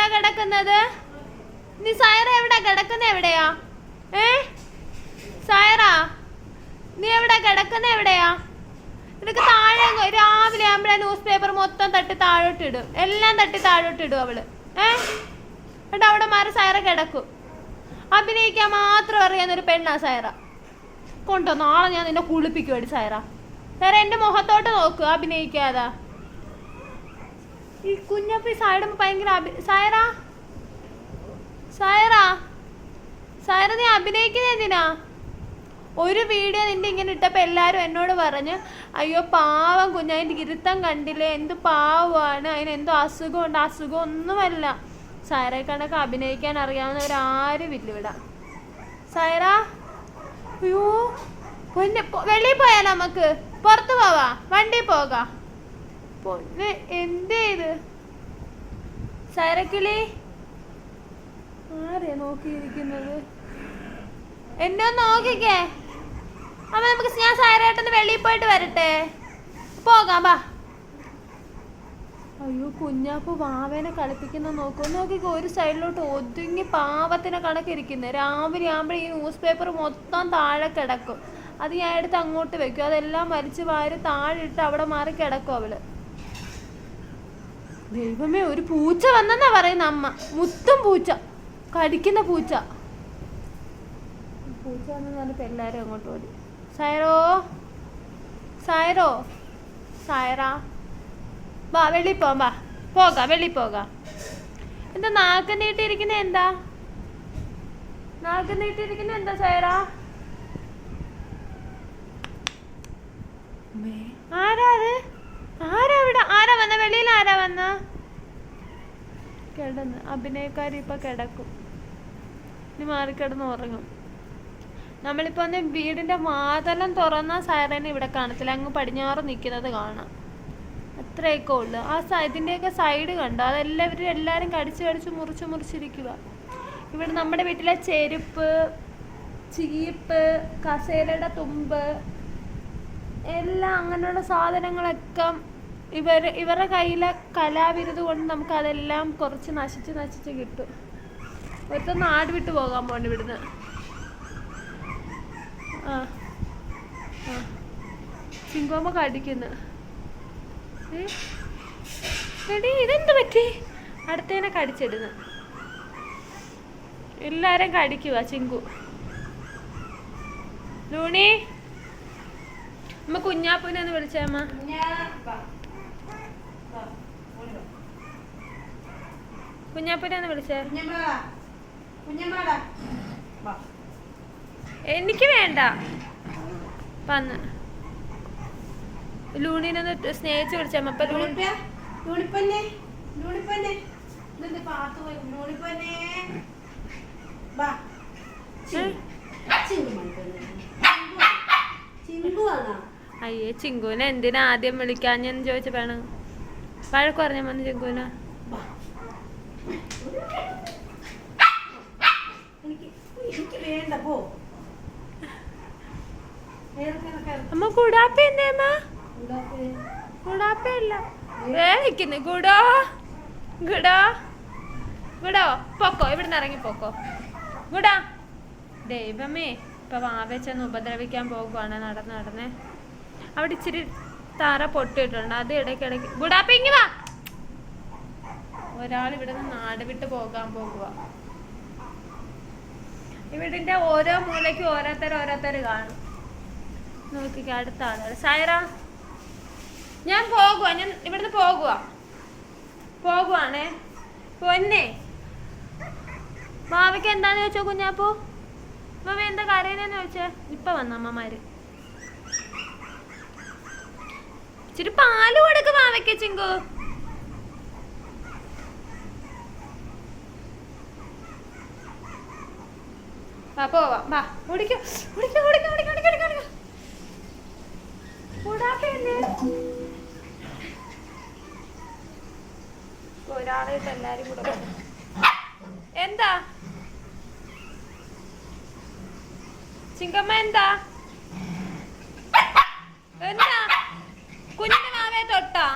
സൈറ കിടക്കുന്നത്? നീ സൈറ എവിടെ കിടക്കുന്ന എവിടെയാ? ഏ? സൈറ നീ എവിടെ കിടക്കുന്ന എവിടെയാ? നിനക്ക് താഴെ രാവിലെ ആകുമ്പോഴേ ന്യൂസ് പേപ്പർ മൊത്തം തട്ടി താഴോട്ടിടും എല്ലാം തട്ടി താഴോട്ട് താഴോട്ടിടും അവൾ. ഏ? എന്നിട്ട് അവിടെ മാറി സൈറ കിടക്കും. അഭിനയിക്കാൻ മാത്രം അറിയാവുന്നൊരു പെണ്ണാ സൈറ കൊണ്ടോ നാളെ ഞാൻ നിന്നെ കുളിപ്പിക്കുവാടി സൈറ സൈറ എന്റെ മുഖത്തോട്ട് നോക്കുക അഭിനയിക്കാതാ. ഈ കുഞ്ഞപ്പി സൈഡും ഭയങ്കര സായറാ? സായറാ? സായറ നീ അഭിനയിക്കുന്നത് എന്തിനാ? ഒരു വീഡിയോ നിന്റെ ഇങ്ങനെ ഇട്ടപ്പോൾ എല്ലാവരും എന്നോട് പറഞ്ഞ് അയ്യോ പാവം കുഞ്ഞ് അതിന്റെ ഇരുത്തം കണ്ടില്ലേ? എന്ത് പാവമാണ് അതിന് എന്തോ അസുഖമുണ്ട്. അസുഖം ഒന്നുമല്ല സൈറയെ കണക്ക് അഭിനയിക്കാൻ അറിയാവുന്നവരാരും ഇല്ല ഇവിടെ. സൈറ അയ്യോ പൊന്നെ വെളിയിൽ പോയാ നമുക്ക്? പുറത്ത് പോവാ? വണ്ടി പോകാം? പൊന്നെ എന്തേ ഇത് സൈറക്കിളി ആരെയാ നോക്കിയിരിക്കുന്നത്? എന്നെ നോക്കിക്കേ. അമ്മ നമുക്ക് ഞാൻ സായരായിട്ടൊന്ന് വെളിയിൽ പോയിട്ട് വരട്ടെ. പോകാം വാ. അയ്യോ കുഞ്ഞാപ്പ് വാവേനെ കളിപ്പിക്കുന്ന നോക്കൂ. നോക്കിക്കോ ഒരു സൈഡിലോട്ട് ഒതുങ്ങി പാവത്തിനെ കണക്കിരിക്കുന്നത് രാവിലെ ആകുമ്പോൾ ഈ ന്യൂസ് പേപ്പർ മൊത്തം താഴെ കിടക്കും. അത് ഞാൻ എടുത്ത് അങ്ങോട്ട് വെക്കും. അതെല്ലാം വലിച്ചു വാരി താഴെ ഇട്ട് അവിടെ മാറി കിടക്കും അവൾ. ദൈവമേ ഒരു പൂച്ച വന്നെന്നാ പറയുന്ന അമ്മ. മുത്തും പൂച്ച. കടിക്കുന്ന പൂച്ച. പൂച്ച വന്നെന്ന് പറഞ്ഞപ്പോ എല്ലാരും അങ്ങോട്ട് ഓടി. സൈറോ സൈറോ സൈറ വാ വെള്ളി പോ വാ. പോകാം വെള്ളി പോകാം. എന്താ നാക്ക് നീട്ടിയിരിക്കുന്ന എന്താ? നാക്ക് നീട്ടിയിരിക്കുന്ന എന്താ സൈറ ആരാ അത് ആരാ ഇവിടെ ആരാ വന്ന വന്ന കിടന്ന്. അഭിനയക്കാരി ഇപ്പൊ കിടക്കും. ഇനി മാറിക്കിടന്ന് ഉറങ്ങും. നമ്മളിപ്പോ ഒന്ന് വീടിന്റെ വാതലം തുറന്ന സൈറൻ ഇവിടെ കാണത്തില്ല. അങ്ങ് പടിഞ്ഞാറ് നിൽക്കുന്നത് കാണാം. അത്രയൊക്കെ ഉള്ളു. ആ ഇതിന്റെയൊക്കെ സൈഡ് കണ്ടു? അതെല്ലാവരും എല്ലാരും കടിച്ച് കടിച്ച് മുറിച്ച് മുറിച്ചിരിക്കുക ഇവിടെ നമ്മുടെ വീട്ടിലെ ചെരുപ്പ് ചീപ്പ് കസേരയുടെ തുമ്പ് എല്ലാം അങ്ങനെയുള്ള സാധനങ്ങളൊക്കെ ഇവർ ഇവരുടെ കയ്യിലെ കലാവിരുത് കൊണ്ട് നമുക്ക് അതെല്ലാം കുറച്ച് നശിച്ച് നശിച്ച് കിട്ടും. ഒരുത്ത നാട് വിട്ട് പോകാൻ പോണ്ട് ഇവിടുന്ന്. ആ ആ. ചിങ്കോമ കടിക്കുന്നു? എടീ ഇതെന്ത് പറ്റി? അടുത്തേനെ കടിച്ചിടുന്നു. എല്ലാരും കടിക്കുക ചിങ്കു. ലൂണി നമ്മ കുഞ്ഞാപ്പൂനെ ഒന്ന് വിളിച്ചേ അമ്മ. കുഞ്ഞാപ്പൂനെ ഒന്ന് വിളിച്ചേ എനിക്ക് വേണ്ട. വന്ന്. ലൂണിനൊന്ന് സ്നേഹിച്ച് വിളിച്ചാ അപ്പൊ? അയ്യേ ചിങ്കുവിനെ എന്തിനാ ആദ്യം വിളിക്കാഞ്ഞെന്ന് ചോദിച്ചു വേണം പറഞ്ഞ മതി ചിങ്കുവിനാ. അമ്മ അമ്മ? ഇവിടുന്ന് ഇറങ്ങി ദൈവമേ ഇപ്പൊ വാവച്ചെന്ന് ഉപദ്രവിക്കാൻ പോകുവാണ്. നടന്ന് നടന്നേ. അവിടെ ഇച്ചിരി താറ പൊട്ടിയിട്ടുണ്ട്. അത് ഇടയ്ക്കിടയ്ക്ക് ഗുഡാപ്പ ഇങ്ങി ഒരാൾ ഇവിടെ നിന്ന് നാട് വിട്ട് പോകാൻ പോകുക ഇവിടിന്റെ ഓരോ മൂലയ്ക്കും ഓരോരുത്തർ ഓരോരുത്തർ കാണും. നോക്കിക്ക അടുത്താണ് ആളുകൾ സൈറ ഞാൻ പോകുക ഞാൻ ഇവിടുന്ന് പോകുക പോകുവാണേ. പൊന്നെ. മാവയ്ക്ക് എന്താന്ന് ചോദിച്ചോ കുഞ്ഞാപ്പൂ? മാമ എന്താ കരയുന്നേന്ന് ചോദിച്ചേ? ഇപ്പൊ വന്ന അമ്മമാര്? ഇച്ചിരി പാൽ കൊടുക്ക് മാവയ്ക്ക് ചിങ്കു. പോവാം. വാ ഓടിക്കോ. ഓടിക്കോ ഓടിക്കോ ഓടിക്കോ ഓടിക്കോ ഓടിക്കോ ഓടിക്കോ. കൂടാപ്പയല്ലേ ഒരാളായിട്ട് എല്ലാരും കൂടെ എന്താ? ചിങ്കമ്മ എന്താ? എന്താ? കുഞ്ഞിന്റെ മാവേ തൊട്ടാ?